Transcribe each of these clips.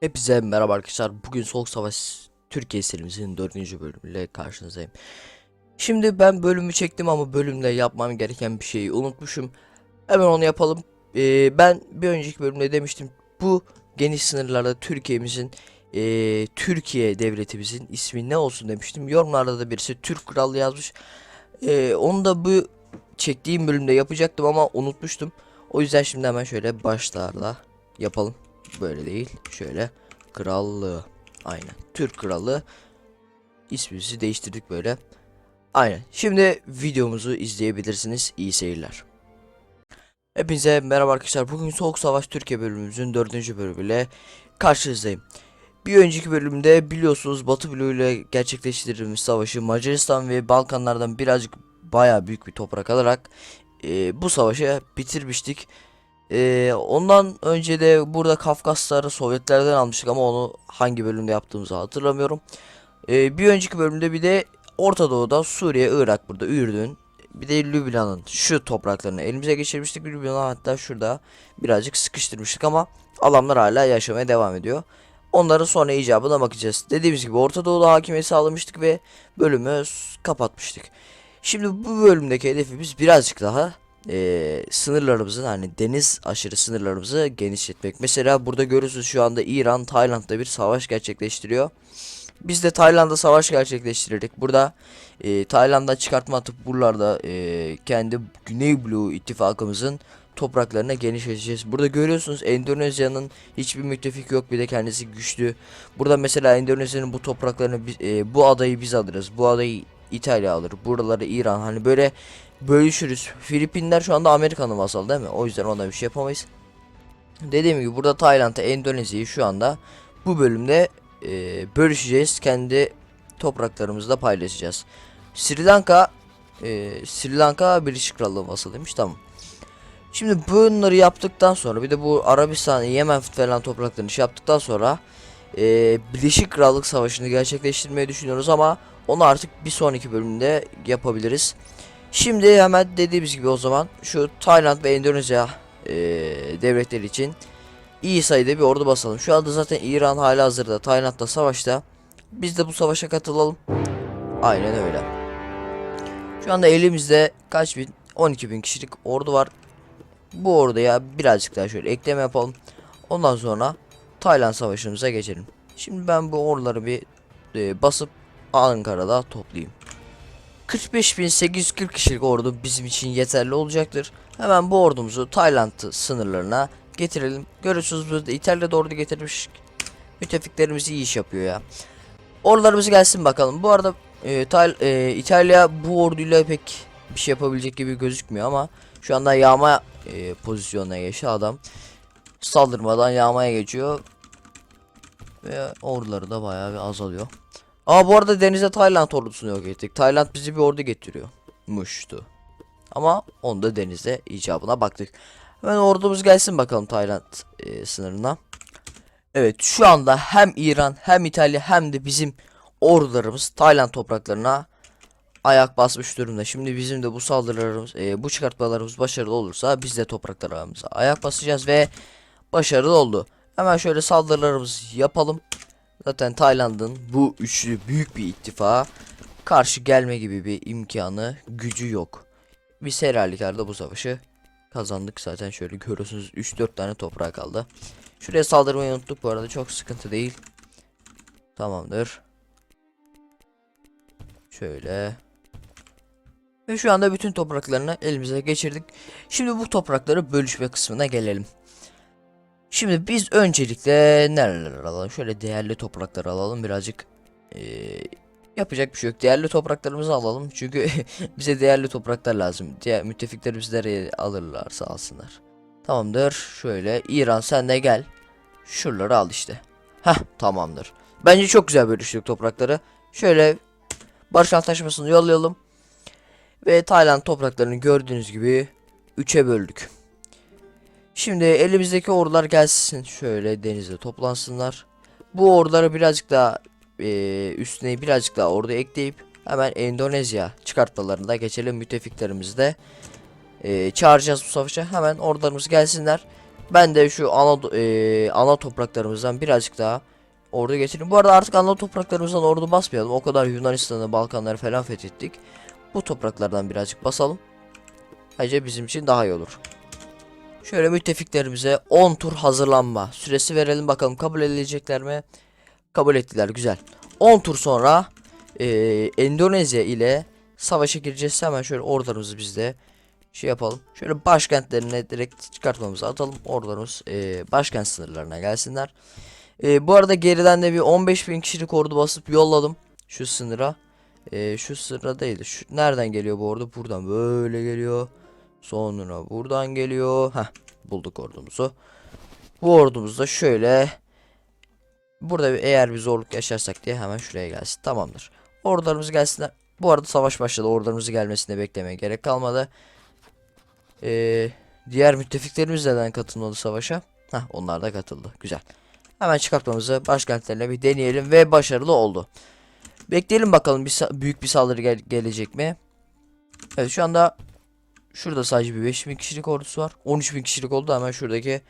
Hepinize merhaba arkadaşlar. Bugün Soğuk Savaş Türkiye serimizin 4. bölümüyle karşınızdayım. Şimdi ben bölümü çektim ama bölümde yapmam gereken bir şeyi unutmuşum. Hemen onu yapalım. Ee, ben bir önceki bölümde demiştim. Bu geniş sınırlarda Türkiye'mizin ee, Türkiye devletimizin ismi ne olsun demiştim. Yorumlarda da birisi Türk Krallığı yazmış. Ee, onu da bu çektiğim bölümde yapacaktım ama unutmuştum. O yüzden şimdi hemen şöyle başlarla yapalım. Böyle değil. Şöyle krallığı. Aynen. Türk kralı. İsmimizi değiştirdik böyle. Aynen. Şimdi videomuzu izleyebilirsiniz. İyi seyirler. Hepinize merhaba arkadaşlar. Bugün Soğuk Savaş Türkiye bölümümüzün 4. bölümüyle karşınızdayım. Bir önceki bölümde biliyorsunuz Batı bloğu ile gerçekleştirdiğimiz savaşı Macaristan ve Balkanlardan birazcık baya büyük bir toprak alarak e, bu savaşı bitirmiştik. Ee, ondan önce de burada Kafkasları Sovyetlerden almıştık ama onu hangi bölümde yaptığımızı hatırlamıyorum. Ee, bir önceki bölümde bir de Orta Doğu'da Suriye, Irak burada Ürdün bir de Lübnan'ın şu topraklarını elimize geçirmiştik. Lübnan'ı hatta şurada birazcık sıkıştırmıştık ama adamlar hala yaşamaya devam ediyor. Onların sonra icabına bakacağız. Dediğimiz gibi Orta Doğu'da hakimiyet sağlamıştık ve bölümü kapatmıştık. Şimdi bu bölümdeki hedefimiz birazcık daha eee, sınırlarımızın hani deniz aşırı sınırlarımızı genişletmek. Mesela burada görüyorsunuz şu anda İran Tayland'da bir savaş gerçekleştiriyor. Biz de Tayland'da savaş gerçekleştirdik. Burada eee Tayland'a çıkartma atıp buralarda eee, kendi Güney Blue ittifakımızın topraklarına genişleteceğiz. Burada görüyorsunuz Endonezya'nın hiçbir müttefik yok bir de kendisi güçlü. Burada mesela Endonezya'nın bu topraklarını eee, bu adayı biz alırız. Bu adayı İtalya alır. Buraları İran hani böyle bölüşürüz. Filipinler şu anda Amerika'nın vasalı değil mi? O yüzden ona bir şey yapamayız. Dediğim gibi burada Tayland'a Endonezya'yı şu anda bu bölümde e, bölüşeceğiz. Kendi topraklarımızda paylaşacağız. Sri Lanka e, Sri Lanka Birleşik Krallığı vasalıymış tamam. Şimdi bunları yaptıktan sonra bir de bu Arabistan, Yemen falan topraklarını şey yaptıktan sonra e, Birleşik Krallık Savaşı'nı gerçekleştirmeyi düşünüyoruz ama onu artık bir sonraki bölümde yapabiliriz. Şimdi hemen dediğimiz gibi o zaman şu Tayland ve Endonezya eee, devletleri için iyi sayıda bir ordu basalım. Şu anda zaten İran hala hazırda Tayland'da savaşta. Biz de bu savaşa katılalım. Aynen öyle. Şu anda elimizde kaç bin? 12 bin kişilik ordu var. Bu orduya birazcık daha şöyle ekleme yapalım. Ondan sonra Tayland savaşımıza geçelim. Şimdi ben bu orduları bir eee, basıp Ankara'da toplayayım. 45.840 kişilik ordu bizim için yeterli olacaktır. Hemen bu ordumuzu Tayland sınırlarına getirelim. Görüyorsunuz burada İtalya'da ordu getirmiş. Müttefiklerimiz iyi iş yapıyor ya. Ordularımız gelsin bakalım. Bu arada e, Tay- e, İtalya bu orduyla pek bir şey yapabilecek gibi gözükmüyor ama şu anda yağma e, pozisyonuna geçti adam. Saldırmadan yağmaya geçiyor. Ve orduları da bayağı bir azalıyor. Aa bu arada denize Tayland ordusunu yok ettik. Tayland bizi bir ordu getiriyor. Muştu. Ama onda denize icabına baktık. Hemen ordumuz gelsin bakalım Tayland e, sınırına. Evet şu anda hem İran hem İtalya hem de bizim ordularımız Tayland topraklarına ayak basmış durumda. Şimdi bizim de bu saldırılarımız, e, bu çıkartmalarımız başarılı olursa biz de topraklarımıza ayak basacağız ve başarılı oldu. Hemen şöyle saldırılarımızı yapalım. Zaten Tayland'ın bu üçlü büyük bir ittifağa karşı gelme gibi bir imkanı, gücü yok. Biz her halükarda bu savaşı kazandık zaten şöyle görüyorsunuz 3-4 tane toprağa kaldı. Şuraya saldırmayı unuttuk bu arada çok sıkıntı değil. Tamamdır. Şöyle. Ve şu anda bütün topraklarını elimize geçirdik. Şimdi bu toprakları bölüşme kısmına gelelim. Şimdi biz öncelikle nereler alalım? Şöyle değerli topraklar alalım birazcık. eee, yapacak bir şey yok. Değerli topraklarımızı alalım. Çünkü bize değerli topraklar lazım. Diğer müttefiklerimiz nereye alırlarsa alsınlar. Tamamdır. Şöyle İran sen de gel. Şuraları al işte. Heh tamamdır. Bence çok güzel bölüştük toprakları. Şöyle barış antlaşmasını yollayalım. Ve Tayland topraklarını gördüğünüz gibi 3'e böldük. Şimdi elimizdeki ordular gelsin. Şöyle denizde toplansınlar. Bu orduları birazcık daha eee, üstüne birazcık daha ordu ekleyip hemen Endonezya çıkartmalarında geçelim. Müttefiklerimizi de eee, çağıracağız bu savaşa. Hemen ordularımız gelsinler. Ben de şu ana eee, ana topraklarımızdan birazcık daha ordu getireyim. Bu arada artık ana topraklarımızdan ordu basmayalım. O kadar Yunanistan'ı, Balkanları falan fethettik. Bu topraklardan birazcık basalım. Bence bizim için daha iyi olur. Şöyle müttefiklerimize 10 tur hazırlanma süresi verelim bakalım kabul edilecekler mi? Kabul ettiler güzel. 10 tur sonra eee, Endonezya ile savaşa gireceğiz. Hemen şöyle ordularımızı biz de şey yapalım. Şöyle başkentlerine direkt çıkartmamızı atalım. Ordularımız eee, başkent sınırlarına gelsinler. Eee, bu arada geriden de bir 15 bin kişilik ordu basıp yolladım şu sınıra. Eee, şu sınıra değil. Şu, nereden geliyor bu ordu? Buradan böyle geliyor. Sonra buradan geliyor. Heh, bulduk ordumuzu. Bu ordumuz da şöyle Burada bir, eğer bir zorluk yaşarsak diye hemen şuraya gelsin. Tamamdır. Ordularımız gelsinler. Bu arada savaş başladı. Ordularımızı gelmesine beklemeye gerek kalmadı. Ee, diğer müttefiklerimiz neden katılmadı savaşa? Heh, onlar da katıldı. Güzel. Hemen çıkartmamızı başkentlerine bir deneyelim ve başarılı oldu. Bekleyelim bakalım bir büyük bir saldırı gel- gelecek mi? Evet şu anda şurada sadece bir 5000 kişilik ordusu var. 13000 kişilik oldu. Hemen şuradaki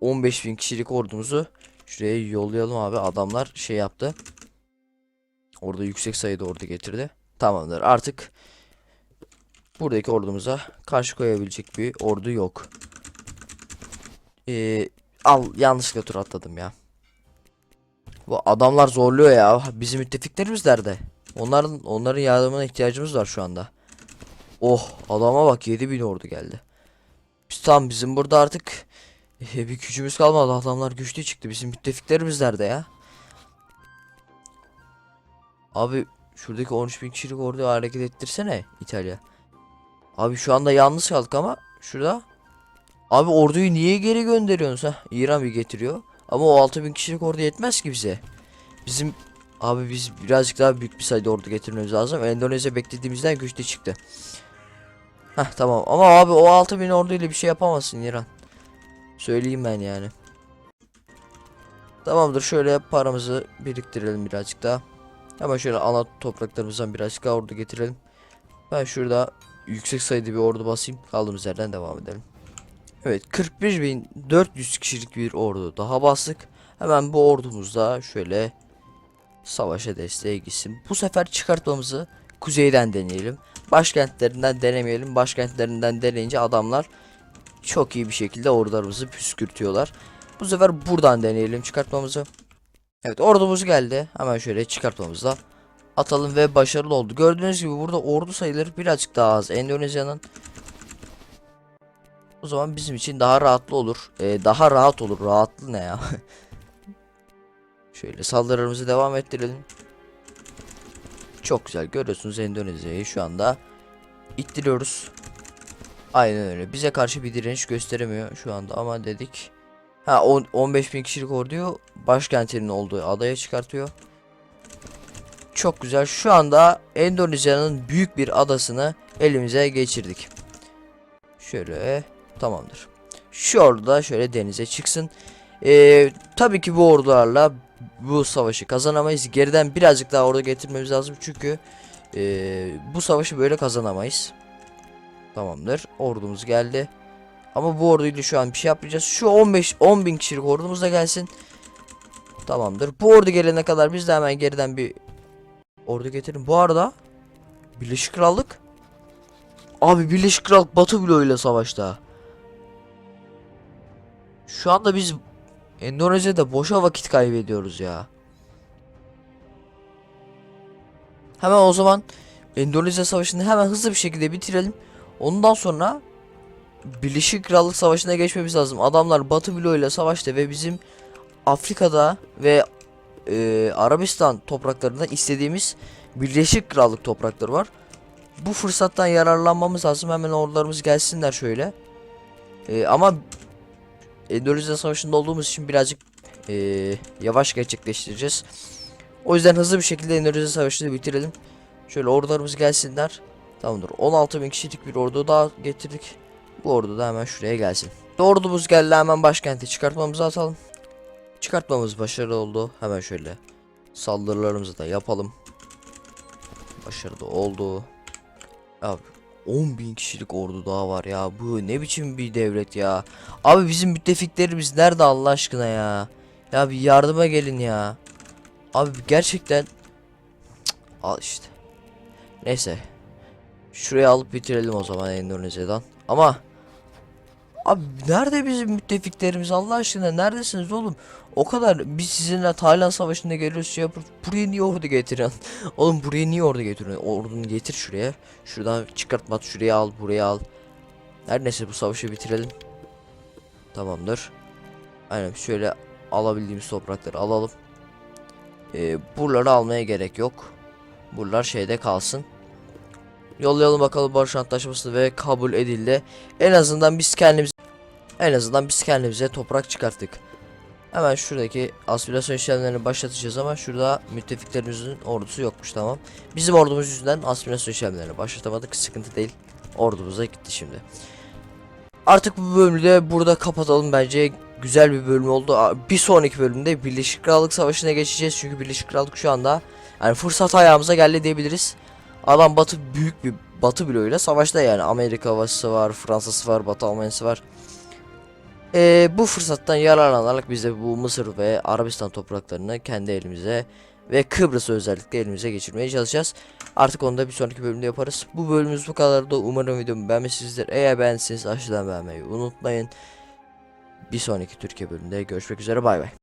15000 kişilik ordumuzu Şuraya yollayalım abi. Adamlar şey yaptı. Orada yüksek sayıda ordu getirdi. Tamamdır. Artık buradaki ordumuza karşı koyabilecek bir ordu yok. Ee, al yanlışlıkla tur atladım ya. Bu adamlar zorluyor ya. Bizim müttefiklerimiz nerede? Onların onların yardımına ihtiyacımız var şu anda. Oh adama bak 7000 ordu geldi. Biz tam bizim burada artık e, bir gücümüz kalmadı. Adamlar güçlü çıktı. Bizim müttefiklerimiz nerede ya? Abi şuradaki 13 bin kişilik orduyu hareket ettirsene İtalya. Abi şu anda yalnız kaldık ama şurada. Abi orduyu niye geri gönderiyorsun ha? İran bir getiriyor. Ama o 6 bin kişilik ordu yetmez ki bize. Bizim abi biz birazcık daha büyük bir sayıda ordu getirmemiz lazım. Endonezya beklediğimizden güçlü çıktı. Heh tamam ama abi o 6 bin orduyla bir şey yapamazsın İran. Söyleyeyim ben yani. Tamamdır şöyle paramızı biriktirelim birazcık daha. Hemen şöyle ana topraklarımızdan birazcık daha ordu getirelim. Ben şurada yüksek sayıda bir ordu basayım. Kaldığımız yerden devam edelim. Evet 41.400 kişilik bir ordu daha bastık. Hemen bu ordumuzda şöyle savaşa desteğe gitsin. Bu sefer çıkartmamızı kuzeyden deneyelim. Başkentlerinden denemeyelim. Başkentlerinden deneyince adamlar çok iyi bir şekilde ordularımızı püskürtüyorlar. Bu sefer buradan deneyelim çıkartmamızı. Evet ordumuz geldi. Hemen şöyle çıkartmamızla atalım ve başarılı oldu. Gördüğünüz gibi burada ordu sayıları birazcık daha az. Endonezya'nın o zaman bizim için daha rahatlı olur. Ee, daha rahat olur. Rahatlı ne ya? şöyle saldırılarımızı devam ettirelim. Çok güzel görüyorsunuz Endonezya'yı şu anda ittiriyoruz. Aynen öyle. Bize karşı bir direniş gösteremiyor şu anda ama dedik. Ha 10 15 bin kişilik orduyu başkentinin olduğu adaya çıkartıyor. Çok güzel. Şu anda Endonezya'nın büyük bir adasını elimize geçirdik. Şöyle tamamdır. Şu ordu şöyle denize çıksın. Ee, tabii ki bu ordularla bu savaşı kazanamayız. Geriden birazcık daha ordu getirmemiz lazım çünkü ee, bu savaşı böyle kazanamayız. Tamamdır. Ordumuz geldi. Ama bu orduyla şu an bir şey yapmayacağız. Şu 15 10 bin kişilik ordumuz da gelsin. Tamamdır. Bu ordu gelene kadar biz de hemen geriden bir ordu getirin. Bu arada Birleşik Krallık Abi Birleşik Krallık Batı bloğuyla savaşta. Şu anda biz Endonezya'da boşa vakit kaybediyoruz ya. Hemen o zaman Endonezya Savaşı'nı hemen hızlı bir şekilde bitirelim. Ondan sonra Birleşik Krallık Savaşı'na geçmemiz lazım. Adamlar Batı bloğuyla savaştı ve bizim Afrika'da ve e, Arabistan topraklarında istediğimiz Birleşik Krallık toprakları var. Bu fırsattan yararlanmamız lazım. Hemen ordularımız gelsinler şöyle. E, ama Endonezya Savaşı'nda olduğumuz için birazcık e, yavaş gerçekleştireceğiz. O yüzden hızlı bir şekilde Endonezya Savaşı'nı bitirelim. Şöyle ordularımız gelsinler. Tamamdır. 16 bin kişilik bir ordu daha getirdik. Bu ordu da hemen şuraya gelsin. Ordumuz geldi hemen başkenti çıkartmamızı atalım. Çıkartmamız başarılı oldu. Hemen şöyle saldırılarımızı da yapalım. Başarılı oldu. Abi 10 bin kişilik ordu daha var ya. Bu ne biçim bir devlet ya. Abi bizim müttefiklerimiz nerede Allah aşkına ya. Ya bir yardıma gelin ya. Abi gerçekten Cık, al işte. Neyse. Şuraya alıp bitirelim o zaman Endonezya'dan. Ama Abi nerede bizim müttefiklerimiz Allah aşkına neredesiniz oğlum? O kadar biz sizinle Tayland Savaşı'nda geliyoruz şey yapıyoruz. Buraya niye ordu getiriyorsun? oğlum buraya niye ordu getiriyorsun? Ordunu getir şuraya. Şuradan çıkartma şuraya al buraya al. Her neyse bu savaşı bitirelim. Tamamdır. Aynen şöyle alabildiğimiz toprakları alalım. Ee, buraları almaya gerek yok. Buralar şeyde kalsın. Yollayalım bakalım barış antlaşması ve kabul edildi. En azından biz kendimiz en azından biz kendimize toprak çıkarttık. Hemen şuradaki aspirasyon işlemlerini başlatacağız ama şurada müttefiklerimizin ordusu yokmuş tamam. Bizim ordumuz yüzünden aspirasyon işlemlerini başlatamadık. Sıkıntı değil. Ordumuza gitti şimdi. Artık bu bölümü de burada kapatalım bence. Güzel bir bölüm oldu. Bir sonraki bölümde Birleşik Krallık Savaşı'na geçeceğiz. Çünkü Birleşik Krallık şu anda yani fırsat ayağımıza geldi diyebiliriz. Adam Batı büyük bir Batı bloğuyla savaşta yani Amerika havası var, Fransa'sı var, Batı Almanya'sı var. Ee, bu fırsattan yararlanarak biz de bu Mısır ve Arabistan topraklarını kendi elimize ve Kıbrıs'ı özellikle elimize geçirmeye çalışacağız. Artık onu da bir sonraki bölümde yaparız. Bu bölümümüz bu kadardı. Umarım videomu beğenmişsinizdir. Eğer beğendiyseniz aşağıdan beğenmeyi unutmayın. Bir sonraki Türkiye bölümünde görüşmek üzere bay bay.